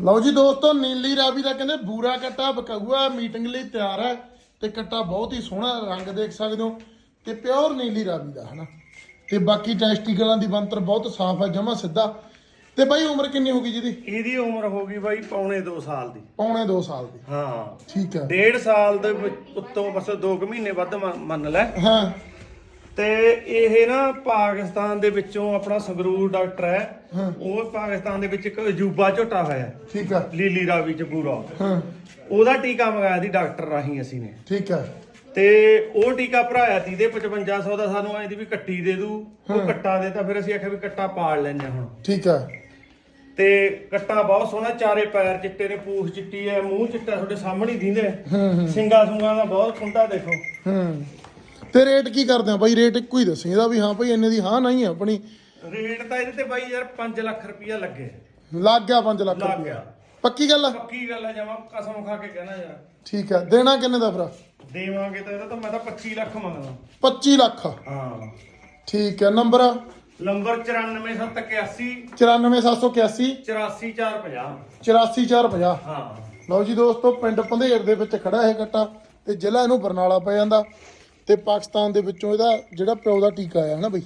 ਲਓ ਜੀ ਦੋਸਤੋ ਨੀਲੀ ਰਾਵੀ ਦਾ ਕਹਿੰਦੇ ਬੂਰਾ ਕੱਟਾ ਬਕਾਊਆ ਮੀਟਿੰਗ ਲਈ ਤਿਆਰ ਹੈ ਤੇ ਕੱਟਾ ਬਹੁਤ ਹੀ ਸੋਹਣਾ ਰੰਗ ਦੇਖ ਸਕਦੇ ਹੋ ਤੇ ਪਿਓਰ ਨੀਲੀ ਰਾਵੀ ਦਾ ਹਨਾ? ਤੇ ਬਾਕੀ ਟੈਸਟੀਕਲਾਂ ਦੀ ਬੰਤਰ ਬਹੁਤ ਸਾਫ਼ ਹੈ ਜਮਾ ਸਿੱਧਾ। ਤੇ ਬਾਈ ਉਮਰ ਕਿੰਨੀ ਹੋ ਗਈ ਜਿਹਦੀ? ਇਹਦੀ ਉਮਰ ਹੋ ਗਈ ਬਾਈ ਪੌਣੇ 2 ਸਾਲ ਦੀ। ਪੌਣੇ 2 ਸਾਲ ਦੀ। ਹਾਂ। ਠੀਕ ਹੈ। ਡੇਢ ਸਾਲ ਦੇ ਵਿੱਚ ਉੱਤੋਂ ਬਸ 2 ਮਹੀਨੇ ਵੱਧ ਮੰਨ ਲੈ। ਹਾਂ। ਤੇ ਇਹ ਨਾ ਪਾਕਿਸਤਾਨ ਦੇ ਵਿੱਚੋਂ ਆਪਣਾ ਸੰਗਰੂਰ ਡਾਕਟਰ ਹਾਂ। ਉਹ ਪਾਕਿਸਤਾਨ ਦੇ ਵਿੱਚ ਇੱਕ ਅਜੂਬਾ ਝੋਟਾ ਹੋਇਆ। ਠੀਕ ਹੈ ਲੀਲੀ ਰਾਵੀ ਚ ਪੂਰਾ ਹਾਂ। ਉਹਦਾ ਟੀਕਾ ਮੰਗਾਇਆ ਸੀ ਡਾਕਟਰ ਰਾਹੀਂ ਅਸੀਂ ਨੇ। ਠੀਕ ਹੈ ਤੇ ਉਹ ਟੀਕਾ ਭਰਾਇਆ ਸੀ ਦੇ 5500 ਦਾ ਸਾਨੂੰ ਐਂ ਦੀ ਵੀ ਕੱਟੀ ਦੇ ਦੂ। ਉਹ ਕੱਟਾ ਦੇ ਤਾਂ ਫਿਰ ਅਸੀਂ ਆਖਿਆ ਵੀ ਕੱਟਾ ਲੈਂਦੇ ਹਾਂ ਹੁਣ। ਠੀਕ ਹੈ ਤੇ ਕੱਟਾ ਬਹੁਤ ਸੋਹਣਾ ਚਾਰੇ ਪੈਰ ਚਿੱਟੇ ਨੇ ਪੂਛ ਚਿੱਟੀ ਹੈ ਮੂੰਹ ਚਿੱਟਾ ਤੁਹਾਡੇ ਸਾਹਮਣੇ ਦਿੰਦੇ ਸਿੰਗਾ ਸੁੰਗਾ ਦਾ ਬਹੁਤ ਖੁੰਡਾ ਦੇਖੋ। ਹੂੰ। ਤੇ ਰੇਟ ਕੀ ਕਰਦੇ ਆ? ਬਾਈ ਰੇਟ ਇੱਕੋ ਹੀ ਦੱਸੀ ਇਹਦਾ ਵੀ ਹਾਂ ਭਾਈ ਇੰਨੇ ਦੀ ਹਾਂ ਨਹੀਂ ਆਪਣੀ। ਰੇਟ ਤਾਂ ਇਹਦੇ ਤੇ ਬਾਈ ਯਾਰ 5 ਲੱਖ ਰੁਪਇਆ ਲੱਗੇ। ਲੱਗ ਗਿਆ 5 ਲੱਖ ਲੱਗ ਗਿਆ। ਪੱਕੀ ਗੱਲ ਆ? ਪੱਕੀ ਗੱਲ ਹੈ ਜਮਾ ਕਸਮ ਖਾ ਕੇ ਕਹਿਣਾ ਯਾਰ। ਠੀਕ ਹੈ ਦੇਣਾ ਕਿੰਨੇ ਦਾ ਭਰਾ? ਦੇਵਾਂਗੇ ਤਾਂ ਇਹਦਾ ਤਾਂ ਮੈਂ ਤਾਂ 25 ਲੱਖ ਮੰਗਦਾ। 25 ਲੱਖ। ਹਾਂ। ਠੀਕ ਹੈ ਨੰਬਰ? ਨੰਬਰ 94781 94781 84450 84450 ਹਾਂ। ਲਓ ਜੀ ਦੋਸਤੋ ਪਿੰਡ ਪੰਧੇਰ ਦੇ ਵਿੱਚ ਖੜਾ ਇਹ ਕੱਟਾ ਤੇ ਜ਼ਿਲ੍ਹਾ ਇਹਨੂੰ ਬਰਨਾਲਾ ਪੈ ਜਾਂਦਾ। ਤੇ ਪਾਕਿਸਤਾਨ ਦੇ ਵਿੱਚੋਂ ਇਹਦਾ ਜਿਹੜਾ ਪਿਓ ਦਾ ਟੀਕਾ ਆਇਆ ਹੈ ਨਾ ਬਈ?